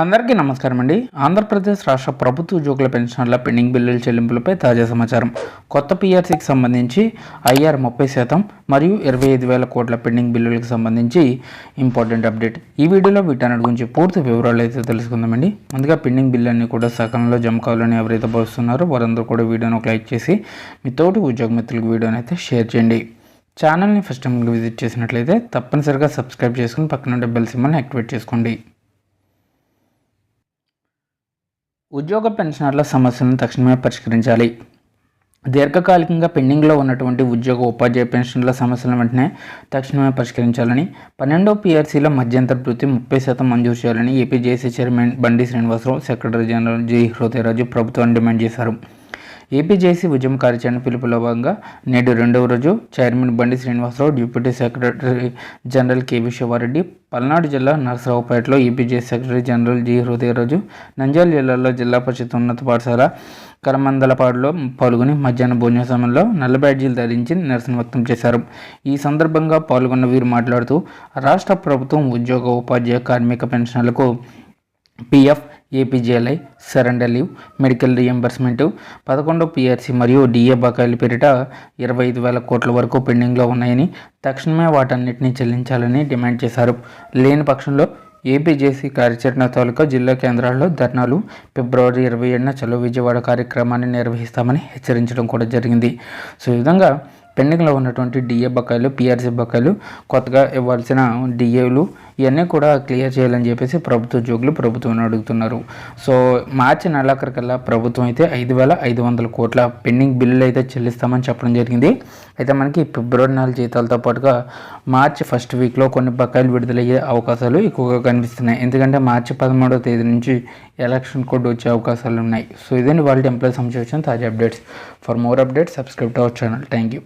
అందరికీ నమస్కారం అండి. ఆంధ్రప్రదేశ్ రాష్ట్ర ప్రభుత్వ ఉద్యోగుల పెన్షన్ల పెండింగ్ బిల్లుల చెల్లింపులపై తాజా సమాచారం. కొత్త పీఆర్సీకి సంబంధించి ఐఆర్ ముప్పై శాతం మరియు ఇరవై ఐదు వేల కోట్ల పెండింగ్ బిల్లులకు సంబంధించి ఇంపార్టెంట్ అప్డేట్. ఈ వీడియోలో వీటన్నిటి గురించి పూర్తి వివరాలు అయితే తెలుసుకుందామండి ముందుగా పెండింగ్ బిల్లు అన్ని కూడా సకాలంలో జమ కావాలని ఎవరైతే భావిస్తున్నారో వారందరూ కూడా వీడియోను ఒక లైక్ చేసి మీ తోటి ఉద్యోగ మిత్రులకు వీడియోని అయితే షేర్ చేయండి. ఛానల్ని ఫస్ట్ టైం విజిట్ చేసినట్లయితే తప్పనిసరిగా సబ్స్క్రైబ్ చేసుకుని పక్కన ఉండే బెల్ సింబల్ని యాక్టివేట్ చేసుకోండి. ఉద్యోగ పెన్షనర్ల సమస్యలను తక్షణమే పరిష్కరించాలి. దీర్ఘకాలికంగా పెండింగ్లో ఉన్నటువంటి ఉద్యోగ ఉపాధ్యాయ పెన్షన్ల సమస్యలను వెంటనే తక్షణమే పరిష్కరించాలని పన్నెండో పీఆర్సీలో మధ్యంతర వృత్తి ముప్పై శాతం మంజూరు చేయాలని APJC chairman Bandi Srinivasarao secretary general G Hrudayaraju ప్రభుత్వాన్ని డిమాండ్ చేశారు. ఏపీజేసీ ఉద్యమ కార్యాచరణ పిలుపులో భాగంగా నేడు రెండవ రోజు chairman Bandi Srinivasarao deputy secretary general KV Sivareddy Palnadu జిల్లా నరసరావుపేటలో APJC secretary general G. Hrudayaraju Nandyal జిల్లాలో జిల్లా పరిషత్ ఉన్నత పాఠశాల కరమందలపాడులో పాల్గొని మధ్యాహ్న భోజన సమయంలో నల్ల బ్యాడ్జీలు ధరించి నిరసన వ్యక్తం చేశారు. ఈ సందర్భంగా పాల్గొన్న వీరు మాట్లాడుతూ రాష్ట్ర ప్రభుత్వం ఉద్యోగ ఉపాధ్యాయ కార్మిక పెన్షన్లకు PF APGLI surrender leave medical reimbursement పదకొండు పీఆర్సీ మరియు డిఏ బకాయిల పేరిట ఇరవై ఐదు వేల కోట్ల వరకు పెండింగ్లో ఉన్నాయని తక్షణమే వాటన్నిటిని చెల్లించాలని డిమాండ్ చేశారు. లేని పక్షంలో ఏపీజేసీ కార్యాచరణ తాలూకా జిల్లా కేంద్రాల్లో ధర్నాలు ఫిబ్రవరి ఇరవై ఏడున చలో విజయవాడ కార్యక్రమాన్ని నిర్వహిస్తామని హెచ్చరించడం కూడా జరిగింది. సో ఈ విధంగా పెండింగ్లో ఉన్నటువంటి డిఏ బకాయిలు పిఆర్సీ బకాయిలు కొత్తగా ఇవ్వాల్సిన డిఏలు ఇవన్నీ కూడా క్లియర్ చేయాలని చెప్పేసి ప్రభుత్వ ఉద్యోగులు ప్రభుత్వం అడుగుతున్నారు. సో మార్చి నెలాఖరికల్లా ప్రభుత్వం అయితే ఐదు వేల ఐదు వందల కోట్ల పెండింగ్ బిల్లులు అయితే చెల్లిస్తామని చెప్పడం జరిగింది. అయితే మనకి ఫిబ్రవరి నెల జీతాలతో పాటుగా మార్చి ఫస్ట్ వీక్లో కొన్ని బకాయిలు విడుదలయ్యే అవకాశాలు ఎక్కువగా కనిపిస్తున్నాయి. ఎందుకంటే మార్చి పదమూడవ తేదీ నుంచి ఎలక్షన్ కోడ్ వచ్చే అవకాశాలు ఉన్నాయి. సో ఇదండి వాళ్ళ ఎంప్లాయీ సంబంధించిన తాజా updates. For more updates subscribe to our channel. Thank you